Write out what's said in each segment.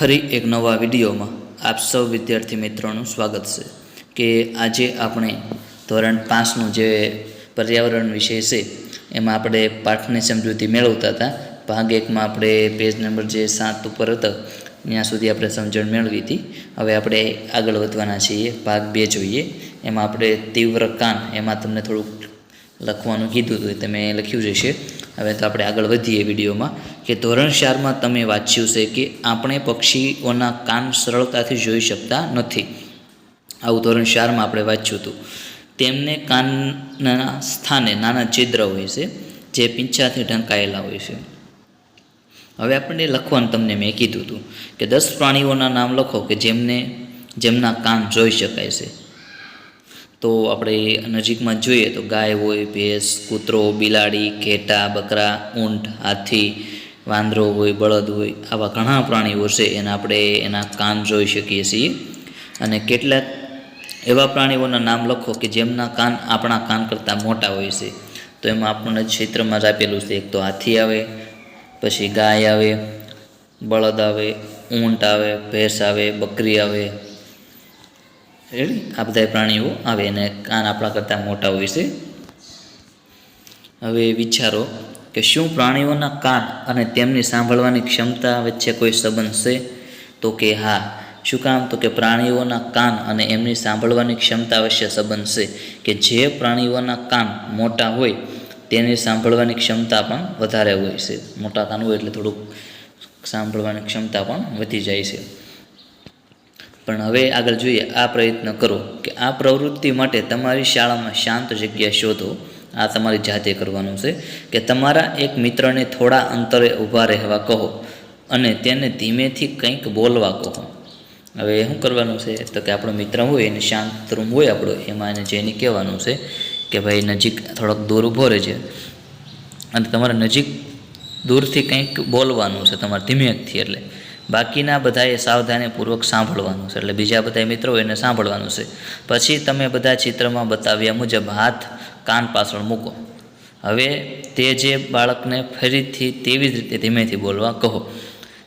ફરી એક નવા વિડીયોમાં આપ સૌ વિદ્યાર્થી મિત્રોનું સ્વાગત છે કે આજે આપણે ધોરણ પાંચનું જે પર્યાવરણ વિષય છે, એમાં આપણે પાઠની સમજૂતી મેળવતા હતા. ભાગ એકમાં આપણે પેજ નંબર જે સાત ઉપર હતો, ત્યાં સુધી આપણે સમજણ મેળવી હતી. હવે આપણે આગળ વધવાના છીએ, ભાગ બે જોઈએ. એમાં આપણે તીવ્ર કાન, એમાં તમને થોડુંક લખવાનું કીધું હતું તમે લખ્યું જ હશે. હવે તો આપણે આગળ વધીએ વિડીયોમાં કે ધોરણ ચારમાં તમે વાંચ્યું છે કે આપણે પક્ષીઓના કાન સરળતાથી જોઈ શકતા નથી. આવું ધોરણ ચારમાં આપણે વાંચ્યું હતું. તેમને કાનના સ્થાને નાના છિદ્ર હોય છે, જે પીંછાથી ઢંકાયેલા હોય છે. હવે આપણને લખવાનું તમને મેં કીધું હતું કે દસ પ્રાણીઓના નામ લખો કે જેમને, જેમના કાન જોઈ શકાય છે. તો આપણે નજીકમાં જોઈએ તો ગાય હોય, ભેંસ, કૂતરો, બિલાડી, ઘેટા, બકરા, ઊંટ, હાથી, વાંદરો હોય, બળદ હોય, આવા ઘણા પ્રાણીઓ છે એના આપણે એના કાન જોઈ શકીએ છીએ. અને કેટલાક એવા પ્રાણીઓના નામ લખો કે જેમના કાન આપણા કાન કરતાં મોટા હોય છે. તો એમાં આપણને ક્ષેત્રમાં જ આપેલું છે, એક તો હાથી આવે, પછી ગાય આવે, બળદ આવે, ઊંટ આવે, ભેંસ આવે, બકરી આવે રેડી? આ બધા પ્રાણીઓ આવે અને કાન આપણા કરતાં મોટા હોય છે. હવે વિચારો કે શું પ્રાણીઓના કાન અને તેમની સાંભળવાની ક્ષમતા વચ્ચે કોઈ સંબંધ છે? તો કે હા. શું કામ? તો કે પ્રાણીઓના કાન અને એમની સાંભળવાની ક્ષમતા વચ્ચે સંબંધ છે કે જે પ્રાણીઓના કાન મોટા હોય તેની સાંભળવાની ક્ષમતા પણ વધારે હોય છે. મોટા કાન હોય એટલે થોડુંક સાંભળવાની ક્ષમતા પણ વધી જાય છે. પણ હવે આગળ જોઈએ, આ પ્રયત્ન કરો કે આ પ્રવૃત્તિ માટે તમારી શાળામાં શાંત જગ્યા શોધો. આ તમારી જાતે કરવાનું છે કે તમારા એક મિત્રને થોડા અંતરે ઊભા રહેવા કહો અને તેને ધીમેથી કંઈક બોલવા કહો. હવે શું કરવાનું છે? તો કે આપણો મિત્ર હોય એને શાંત રૂમ હોય આપણો, એમાં એને જઈને કહેવાનું છે કે ભાઈ નજીક થોડોક દૂર ઊભો રહેજે. અને તમારે નજીક દૂરથી કંઈક બોલવાનું છે, તમારે ધીમેથી એટલે. બાકીના બધાએ સાવધાનીપૂર્વક સાંભળવાનું છે. એટલે બીજા બધા મિત્રો એને સાંભળવાનું છે. પછી તમે બધા ચિત્રમાં બતાવ્યા મુજબ હાથ, કાન પાછળ મૂકો. હવે તે જે બાળકને ફરીથી તેવી જ રીતે ધીમેથી બોલવા કહો.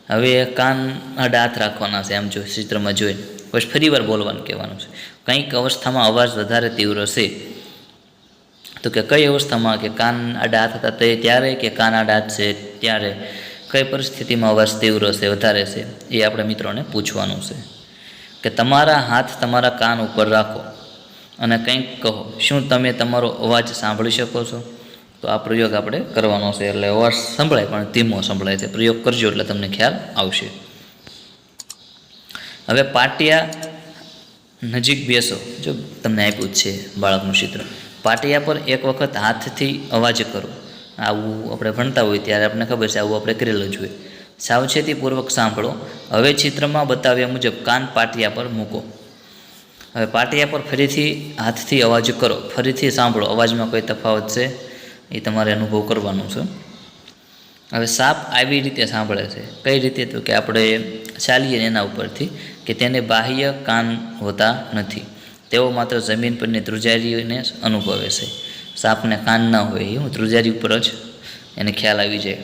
હવે કાન હાથ રાખવાના છે આમ જો ચિત્રમાં જોઈને. પછી ફરીવાર બોલવાનું કહેવાનું છે. કંઈક અવસ્થામાં અવાજ વધારે તીવ્ર છે. તો કે કઈ અવસ્થામાં? કે કાન આડા હાથ હતા તે ત્યારે કે કાન આડા હાથ છે ત્યારે? કઈ પરિસ્થિતિમાં અવાજ તીવ્ર છે, વધારે છે, એ આપણે મિત્રોને પૂછવાનું છે કે તમારા હાથ તમારા કાન ઉપર રાખો અને કંઈક કહો. શું તમે તમારો અવાજ સાંભળી શકો છો? તો આ પ્રયોગ આપણે કરવાનો છે, એટલે અવાજ સંભળાય, પણ ધીમો સંભળાય છે. પ્રયોગ કરજો એટલે તમને ખ્યાલ આવશે. હવે પાટિયા નજીક બેસો. જો તમને આપ્યું જ છે બાળકનું ચિત્ર. પાટિયા પર એક વખત હાથથી અવાજ કરો. આવું આપણે ભણતા હોય ત્યારે આપણને ખબર છે આવું આપણે કરેલું જ હોય. સાવચેતીપૂર્વક સાંભળો. હવે ચિત્રમાં બતાવ્યા મુજબ કાન પાટિયા પર મૂકો. હવે પાટિયા પર ફરીથી હાથથી અવાજ કરો. ફરીથી સાંભળો. અવાજમાં કોઈ તફાવત છે? એ તમારે અનુભવ કરવાનો છે. હવે સાપ આવી રીતે સાંભળે છે. કઈ રીતે? તો કે આપણે ચાલીએ એના ઉપરથી કે તેને બાહ્ય કાન હોતા નથી. તેઓ માત્ર જમીન પરની ધ્રુજારીઓને અનુભવે છે. સાપને કાન ના હોય એ હું ધ્રુજારી ઉપર જ એને ખ્યાલ આવી જાય.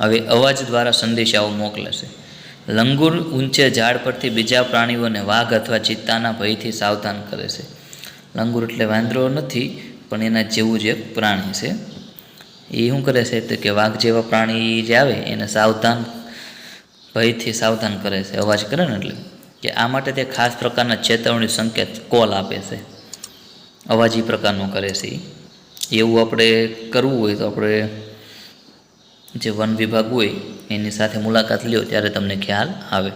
હવે અવાજ દ્વારા સંદેશાઓ મોકલે છે લંગુર ઊંચે ઝાડ પરથી બીજા પ્રાણીઓને વાઘ અથવા ચિત્તાના ભયથી સાવધાન કરે છે. લંગુર એટલે વાંદરો નથી, પણ એના જેવું જ એક પ્રાણી છે. એ શું કરે છે? તો કે વાઘ જેવા પ્રાણી જે આવે, એને સાવધાન, ભયથી સાવધાન કરે છે. અવાજ કરે ને એટલે? કે આ માટે તે ખાસ પ્રકારના ચેતવણી સંકેત કોલ આપે છે. અવાજ પ્રકારનું કરે છે. એવું આપણે કરવું હોય તો આપણે જે વન વિભાગ હોય એની સાથે મુલાકાત લ્યો ત્યારે તમને ખ્યાલ આવે.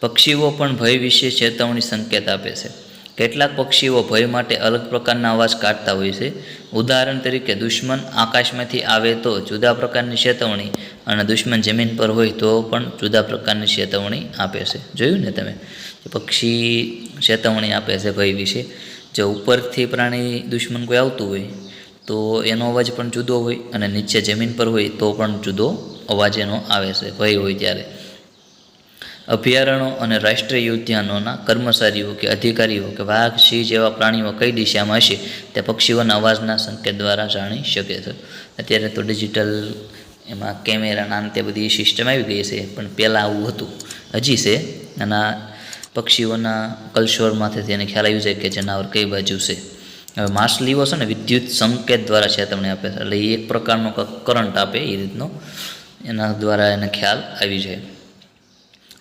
પક્ષીઓ પણ ભય વિશે ચેતવણી સંકેત આપે છે. કેટલાક પક્ષીઓ ભય માટે અલગ પ્રકારના અવાજ કાઢતા હોય છે. ઉદાહરણ તરીકે દુશ્મન આકાશમાંથી આવે તો જુદા પ્રકારની ચેતવણી અને દુશ્મન જમીન પર હોય તો પણ જુદા પ્રકારની ચેતવણી આપે છે. જોયું ને તમે? પક્ષી ચેતવણી આપે છે ભય વિશે. જો ઉપરથી પ્રાણી દુશ્મન કોઈ આવતું હોય, તો એનો અવાજ પણ જુદો હોય અને નીચે જમીન પર હોય તો પણ જુદો અવાજ એનો આવે છે, ભય હોય ત્યારે. અભયારણ્યો અને રાષ્ટ્રીય ઉદ્યાનોના કર્મચારીઓ કે અધિકારીઓ કે વાઘ, સિંહ જેવા પ્રાણીઓ કઈ દિશામાં હશે, તે પક્ષીઓના અવાજના સંકેત દ્વારા જાણી શકે છે. અત્યારે તો ડિજિટલ એમાં કેમેરાના અંતે બધી સિસ્ટમ આવી ગઈ છે, પણ પહેલાં આવું હતું. હજી છે, અને પક્ષીઓના કલશોરમાંથી એને ખ્યાલ આવી જાય કે જનાવર કઈ બાજુ છે. હવે માછલીઓ છે ને વિદ્યુત સંકેત દ્વારા ચેતવણી આપે છે. એટલે એ એક પ્રકારનો કરંટ આપે એ રીતનો. એના દ્વારા એને ખ્યાલ આવી જાય.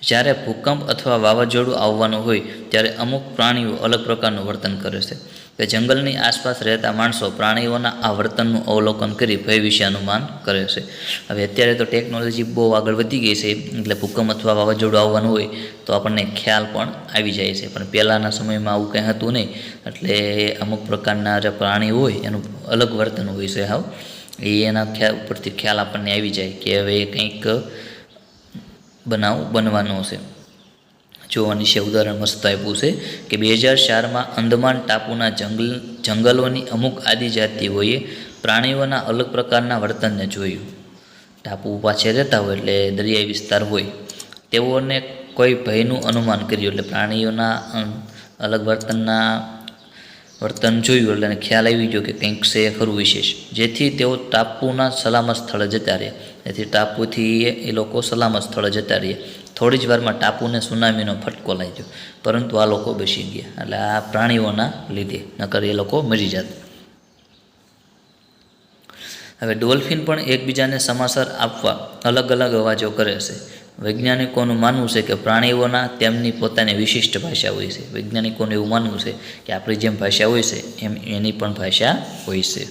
જ્યારે ભૂકંપ અથવા વાવાઝોડું આવવાનું હોય ત્યારે અમુક પ્રાણીઓ અલગ પ્રકારનું વર્તન કરે છે. કે જંગલની આસપાસ રહેતા માણસો પ્રાણીઓના આ વર્તનનું અવલોકન કરી ભય વિશે અનુમાન કરે છે. હવે અત્યારે તો ટેકનોલોજી બહુ આગળ વધી ગઈ છે, એટલે ભૂકંપ અથવા વાવાઝોડું આવવાનું હોય તો આપણને ખ્યાલ પણ આવી જાય છે. પણ પહેલાંના સમયમાં આવું કંઈ હતું નહીં, એટલે અમુક પ્રકારના જે પ્રાણી હોય એનું અલગ વર્તન હોય છે. હાવ, એ એના ખ્યાલ ઉપરથી ખ્યાલ આપણને આવી જાય કે હવે કંઈક બનાવ બનવાનો છે. જોવાની નીચે ઉદાહરણ મસ્ત આપ્યું છે કે બે હજાર ચારમાં અંદમાન ટાપુના જંગલ, જંગલોની અમુક આદિજાતિઓએ પ્રાણીઓના અલગ પ્રકારના વર્તનને જોયું. ટાપુ પાછે રહેતા હોય એટલે દરિયાઈ વિસ્તાર હોય. તેઓને કોઈ ભયનું અનુમાન કર્યું એટલે પ્રાણીઓના અલગ વર્તનના વર્તન જોયું એટલે ખ્યાલ આવી ગયો કે કંઈક છે ખરું વિશેષ. જેથી તેઓ ટાપુના સલામત સ્થળે જતા રહે તેથી ટાપુથી એ લોકો સલામત સ્થળે જતા રહે થોડી જ વારમાં ટાપુને સુનામીનો ફટકો લાગ્યો પરંતુ આ લોકો બેસી ગયા. એટલે આ પ્રાણીઓના લીધે. નકર એ લોકો મરી જતા. હવે ડોલ્ફિન પણ એકબીજાને સમાચાર આપવા અલગ અલગ અવાજો કરે છે. વૈજ્ઞાનિકોનું માનવું છે કે પ્રાણીઓના તેમની પોતાની વિશિષ્ટ ભાષા હોય છે. વૈજ્ઞાનિકોનું એવું માનવું છે કે આપણી જેમ ભાષા હોય છે, એમ એની પણ ભાષા હોય છે.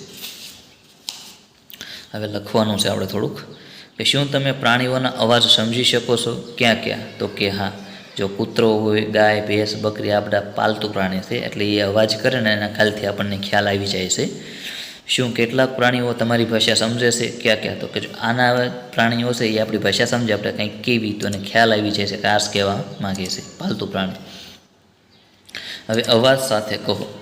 હવે લખવાનું છે આપણે થોડુંક. કે શું તમે પ્રાણીઓના અવાજ સમજી શકો છો? ક્યાં ક્યાં? તો કે હા. જો કૂતરો હોય, ગાય, ભેંસ, બકરી આ બધા પાલતુ પ્રાણી છે, એટલે એ અવાજ કરે ને એના ખ્યાલથી આપણને ખ્યાલ આવી જાય છે. શું કેટલાક પ્રાણીઓ તમારી ભાષા સમજે છે? ક્યાં ક્યાં? તો કે આના પ્રાણીઓ છે, એ આપણી ભાષા સમજે. આપણે કંઈક કેવી તો એને ખ્યાલ આવી જાય છે કે આ જ કહેવા માગે છે પાલતુ પ્રાણી. હવે અવાજ સાથે કહો.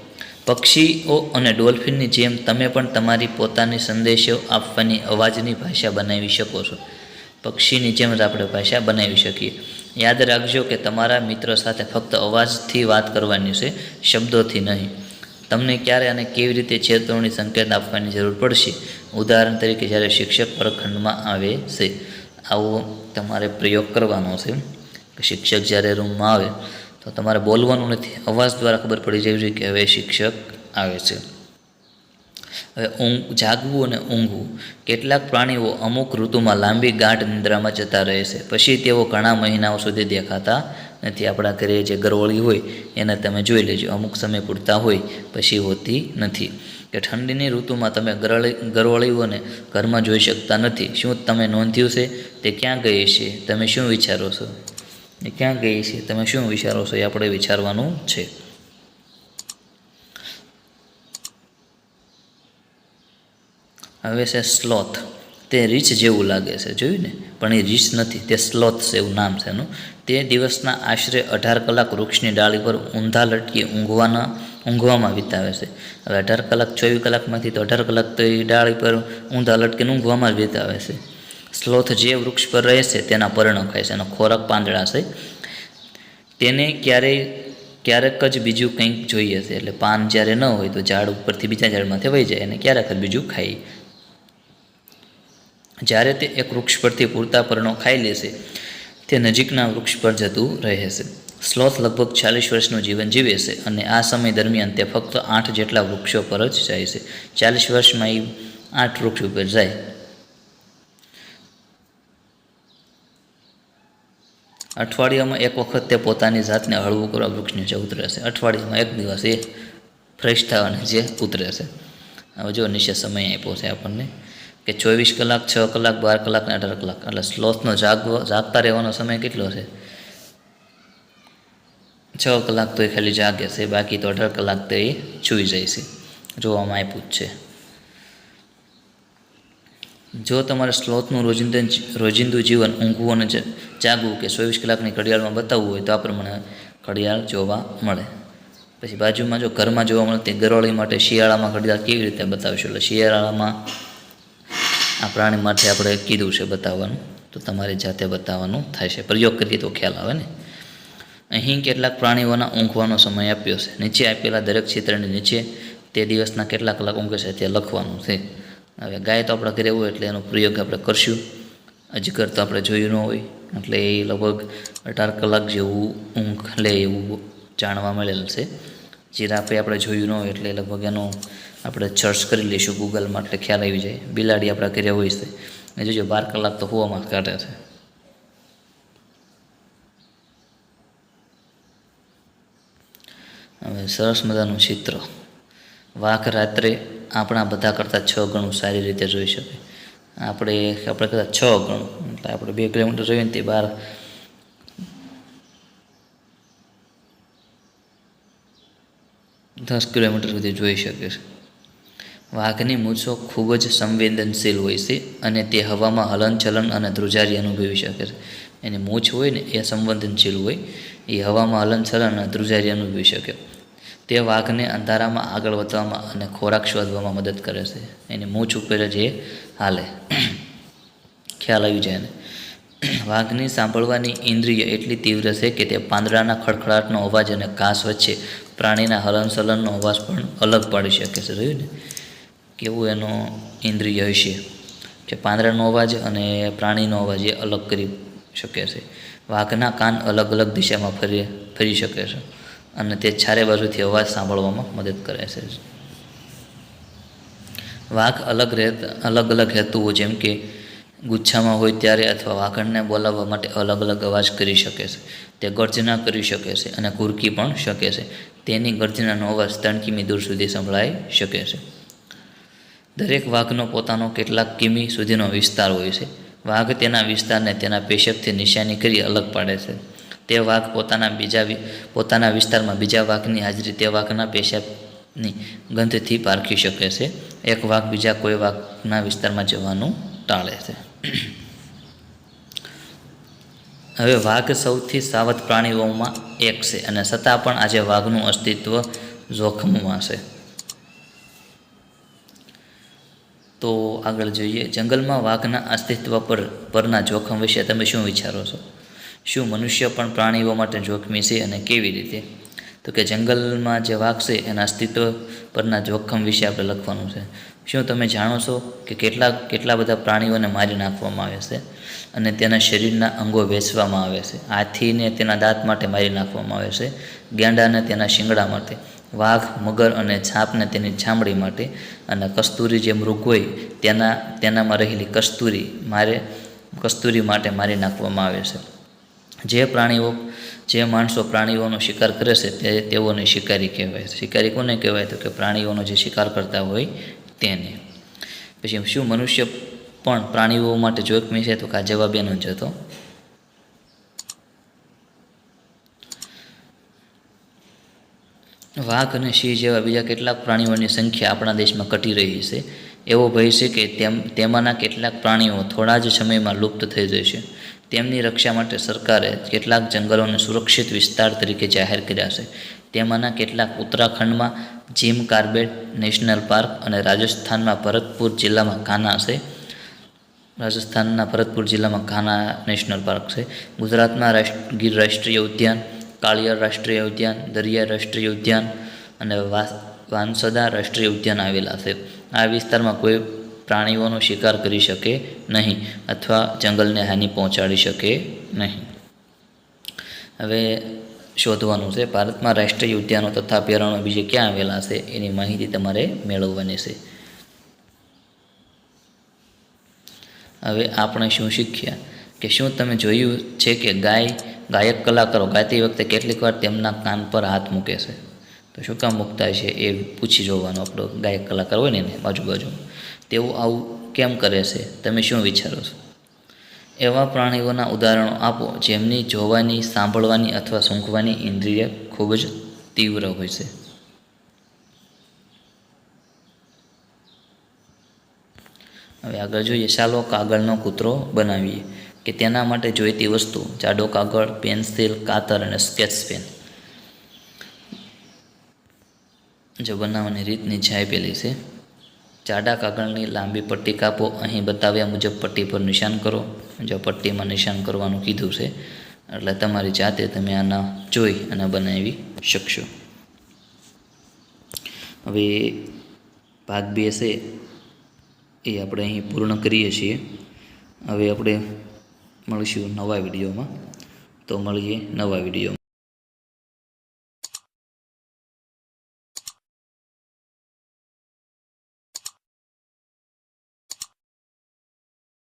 પક્ષીઓ અને ડોલ્ફિનની જેમ તમે પણ તમારી પોતાની સંદેશો આપવાની અવાજની ભાષા બનાવી શકો છો. પક્ષીની જેમ જ આપણે ભાષા બનાવી શકીએ. યાદ રાખજો કે તમારા મિત્રો સાથે ફક્ત અવાજથી વાત કરવાની છે, શબ્દોથી નહીં. તમને ક્યારે અને કેવી રીતે ચેતવણી સંકેત આપવાની જરૂર પડશે? ઉદાહરણ તરીકે જ્યારે શિક્ષક પ્રખંડમાં આવે છે, આવો તમારે પ્રયોગ કરવાનો છે. શિક્ષક જ્યારે રૂમમાં આવે, તો તમારે બોલવાનું નથી. અવાજ દ્વારા ખબર પડી જવી જોઈએ કે હવે શિક્ષક આવે છે. હવે ઊંઘ, જાગવું અને ઊંઘવું. કેટલાક પ્રાણીઓ અમુક ઋતુમાં લાંબી ગાઢ નિંદ્રામાં જતા રહે છે. પછી તેઓ ઘણા મહિનાઓ સુધી દેખાતા નથી આપણા ઘરે જે ગરવળી હોય, એને તમે જોઈ લેજો. અમુક સમય પૂરતા હોય, પછી હોતી નથી. કે ઠંડીની ઋતુમાં તમે ગરળી, ગરવળીઓને ઘરમાં જોઈ શકતા નથી. શું તમે નોંધ્યું છે? તે ક્યાં ગઈ છે? તમે શું વિચારો છો? એ ક્યાં ગઈ છે? તમે શું વિચારો છો? એ આપણે વિચારવાનું છે. હવે છે સ્લોથ. તે રીછ જેવું લાગે છે, જોયું ને? પણ એ રીછ નથી, તે સ્લોથ છે એવું નામ છે એનું. તે દિવસના આશરે અઢાર કલાક વૃક્ષની ડાળી પર ઊંધા લટકી ઊંઘવાના, ઊંઘવામાં વિતાવે છે. હવે અઢાર કલાક, ચોવીસ કલાકમાંથી તો અઢાર કલાક તો એ ડાળી પર ઊંધા લટકીને ઊંઘવામાં વિતાવે છે. સ્લોથ જે વૃક્ષ પર રહે છે તેના પર્ણો ખાય છે, એનો ખોરાક પાંદડા છે. તેને ક્યારેય, ક્યારેક જ બીજું કંઈક જોઈએ છે, એટલે પાન જ્યારે ન હોય તો ઝાડ ઉપરથી બીજા ઝાડમાંથી વહી જાય અને ક્યારેક જ બીજું ખાય. જ્યારે તે એક વૃક્ષ પરથી પૂરતા પર્ણો ખાઈ લેશે, તે નજીકના વૃક્ષ પર જતું રહે છે સ્લોથ લગભગ ચાલીસ વર્ષનું જીવન જીવે છે અને આ સમય દરમિયાન તે ફક્ત આઠ જેટલા વૃક્ષો પર જ જાય છે. ચાલીસ વર્ષમાં એ આઠ વૃક્ષ ઉપર જાય. અઠવાડિયામાં એક વખત તે પોતાની જાતને હળવું કરવા વૃક્ષ નીચે ઉતરે છે અઠવાડિયામાં એક દિવસ એ ફ્રેશ થવાને જે ઉતરે છે. હવે જો નિશ્ચિત સમય આપ્યો છે આપણને. કે ચોવીસ કલાક, છ કલાક, બાર કલાક ને અઢાર કલાક. એટલે સ્લોથનો જાગવો, જાગતા રહેવાનો સમય કેટલો છે? છ કલાક તો એ ખાલી જાગે છે, બાકી તો અઢાર કલાક તો એ સૂઈ જાય છે. જોવામાં આપ્યું જ છે. જો તમારે સ્લોથનું રોજિંદુ રોજિંદુ જીવન ઊંઘવું અને જાગવું કે ચોવીસ કલાકની ઘડિયાળમાં બતાવવું હોય તો આ પ્રમાણે ઘડિયાળ જોવા મળે. પછી બાજુમાં જો ઘરમાં જોવા મળતી ગરોળી માટે શિયાળામાં ઘડિયાળ કેવી રીતે બતાવશું? એટલે શિયાળામાં આ પ્રાણી માટે આપણે કીધું છે બતાવવાનું. તો તમારે જાતે બતાવવાનું થાય છે પ્રયોગ કરીએ તો ખ્યાલ આવે ને? અહીં કેટલાક પ્રાણીઓના ઊંઘવાનો સમય આપ્યો છે. નીચે આપેલા દરેક ચિત્રની નીચે તે દિવસના કેટલા કલાક ઊંઘે છે તે લખવાનું છે. હવે ગાય તો આપણા ઘરે હોય એટલે એનો પ્રયોગ આપણે કરશું. અજગર તો આપણે જોયું ન હોય. એટલે એ લગભગ અઢાર કલાક જેવું ઊંઘ લે એવું જાણવા મળેલ છે. જીરાફે આપણે જોયું ન હોય એટલે લગભગ એનું આપણે સર્ચ કરી લઈશું ગૂગલમાં એટલે ખ્યાલ આવી જાય. બિલાડી આપણા ઘરે હોય છે. અને જોજો, બાર કલાક તો હોવામાં કાઢે છે. હવે સરસ મજાનું ચિત્ર. વાઘ રાત્રે આપણા બધા કરતાં છ ગણું સારી રીતે જોઈ શકે. આપણે આપણે કરતાં છ ગણું, એટલે આપણે બે કિલોમીટર જોઈએ ને તે બાર દસ કિલોમીટર સુધી જોઈ શકે છે. વાઘની મૂછો ખૂબ જ સંવેદનશીલ હોય છે અને તે હવામાં હલનચલન અને ધ્રુજારી અનુભવી શકે છે. એની મૂછ હોય ને એ સંવેદનશીલ હોય, એ હવામાં હલનચલન અને ધ્રુજારી અનુભવી શકે. તે વાઘને અંધારામાં આગળ વધવામાં અને ખોરાક શોધવામાં મદદ કરે છે. એની મૂછ ઉપર જ એ હાલે. ખ્યાલ આવી જાય ને. વાઘની સાંભળવાની ઇન્દ્રિય એટલી તીવ્ર છે કે તે પાંદડાના ખડખડાટનો અવાજ અને ઘાસ વચ્ચે પ્રાણીના હલનસલનનો અવાજ પણ અલગ પાડી શકે છે. જોયું ને? કેવું એનો ઇન્દ્રિય હશે કે પાંદડાનો અવાજ અને પ્રાણીનો અવાજ એ અલગ કરી શકે છે. વાઘના કાન અલગ અલગ દિશામાં ફરી ફરી શકે છે અને તે ચારે બાજુથી અવાજ સાંભળવામાં મદદ કરે છે. વાઘ અલગ રહેતા, અલગ અલગ હેતુઓ જેમ કે ગુચ્છામાં હોય ત્યારે અથવા વાઘણને બોલાવવા માટે અલગ અલગ અવાજ કરી શકે છે. તે ગર્જના કરી શકે છે અને કુરકી પણ શકે છે. તેની ગર્જનાનો અવાજ ત્રણ કિમી દૂર સુધી સંભળાઈ શકે છે. દરેક વાઘનો પોતાનો કેટલાક કિમી સુધીનો વિસ્તાર હોય છે. વાઘ તેના વિસ્તારને તેના પેશકથી નિશાની કરી અલગ પાડે છે. તે વાઘ પોતાના બીજા પોતાના વિસ્તારમાં બીજા વાઘની હાજરી તે વાઘના પેશાબની ગંધથી પારખી શકે છે. એક વાઘ બીજા કોઈ વાઘના વિસ્તારમાં જવાનું ટાળે છે. હવે વાઘ સૌથી સાવધ પ્રાણીઓમાં એક છે અને છતાં પણ આજે વાઘનું અસ્તિત્વ જોખમમાં છે. તો આગળ જોઈએ, જંગલમાં વાઘના અસ્તિત્વ પર, પરના જોખમ વિશે તમે શું વિચારો છો? શું મનુષ્ય પણ પ્રાણીઓ માટે જોખમી છે અને કેવી રીતે? તો કે જંગલમાં જે વાઘ છે એના અસ્તિત્વ પરના જોખમ વિશે આપણે લખવાનું છે. શું તમે જાણો છો કે કેટલા કેટલા બધા પ્રાણીઓને મારી નાખવામાં આવે છે? અને તેના શરીરના અંગો વેચવામાં આવે છે. હાથીને તેના દાંત માટે મારી નાખવામાં આવે છે. ગેંડાને તેના શિંગડા માટે. વાઘ, મગર અને છાપને તેની ચામડી માટે. અને કસ્તુરી જે મૃગ હોય તેના, તેનામાં રહેલી કસ્તુરી મારે, કસ્તુરી માટે મારી નાખવામાં આવે છે. જે પ્રાણીઓ જે માણસો પ્રાણીઓનો શિકાર કરે છે તે તેઓને શિકારી કહેવાય શિકારી કોને કહેવાય? તો કે પ્રાણીઓનો જે શિકાર કરતા હોય તેને. પછી શું મનુષ્ય પણ પ્રાણીઓ માટે જોખમી છે? તો કે આ જવાબ એનો જ હતો. વાઘ અને સિંહ જેવા બીજા કેટલાક પ્રાણીઓની સંખ્યા આપણા દેશમાં ઘટી રહી છે. એવો ભય છે કે તેમ, તેમાંના કેટલાક પ્રાણીઓ થોડા જ સમયમાં લુપ્ત થઈ જશે. તેમની રક્ષા માટે સરકારે કેટલાક જંગલોને સુરક્ષિત વિસ્તાર તરીકે જાહેર કર્યા છે. તેમાંના કેટલાક ઉત્તરાખંડમાં જીમ કાર્બેટ, નેશનલ પાર્ક અને રાજસ્થાનમાં ભરતપુર જિલ્લામાં કાના છે. રાજસ્થાનના ભરતપુર જિલ્લામાં કાના નેશનલ પાર્ક છે. ગુજરાતમાં ગીર રાષ્ટ્રીય ઉદ્યાન કાળિયાર રાષ્ટ્રીય ઉદ્યાન, દરિયા રાષ્ટ્રીય ઉદ્યાન અને વાંસદા રાષ્ટ્રીય ઉદ્યાન આવેલા છે. આ વિસ્તારમાં કોઈ પ્રાણીઓનો શિકાર કરી શકે નહીં અથવા જંગલને હાનિ પહોંચાડી શકે નહીં. હવે શોધવાનું છે, ભારતમાં રાષ્ટ્રીય ઉદ્યાનો તથા અભયારણ્યો બીજે ક્યાં આવેલા છે, એની માહિતી તમારે મેળવવાની છે. હવે આપણે શું શીખ્યા કે શું તમે જોયું છે કે ગાય, ગાયક કલાકારો ગાતી વખતે કેટલીક વાર તેમના કાન પર હાથ મૂકે છે? તો શું કામ મૂકતા છે એ પૂછી જોવાનું આપણો ગાયક કલાકાર હોય ને એને બાજુ બાજુ તેઓ આવું કેમ કરે છે? તમે શું વિચારો છો? એવા પ્રાણીઓના ઉદાહરણો આપો જેમની જોવાની, સાંભળવાની અથવા સૂંઘવાની ઇન્દ્રિય ખૂબ જ તીવ્ર હોય છે. હવે આગળ જોઈએ ચાલો કાગળનો કૂતરો બનાવીએ કે તેના માટે જોઈતી વસ્તુ જાડો કાગળ, પેન્સિલ, કાતર અને સ્કેચ પેન. જો બનાવવાની રીતની નીચે પેલી છે. જાડા કાગળની લાંબી પટ્ટી કાપો. અહીં બતાવ્યા મુજબ પટ્ટી પર નિશાન કરો. જો પટ્ટીમાં નિશાન કરવાનું કીધું છે, એટલે તમારી જાતે તમે આના જોઈ અને બનાવી શકશો. હવે ભાગ બે છે, એ આપણે અહીં પૂર્ણ કરીએ છીએ. હવે આપણે મળીશું નવા વિડીયોમાં. તો મળીએ નવા વિડીયોમાં.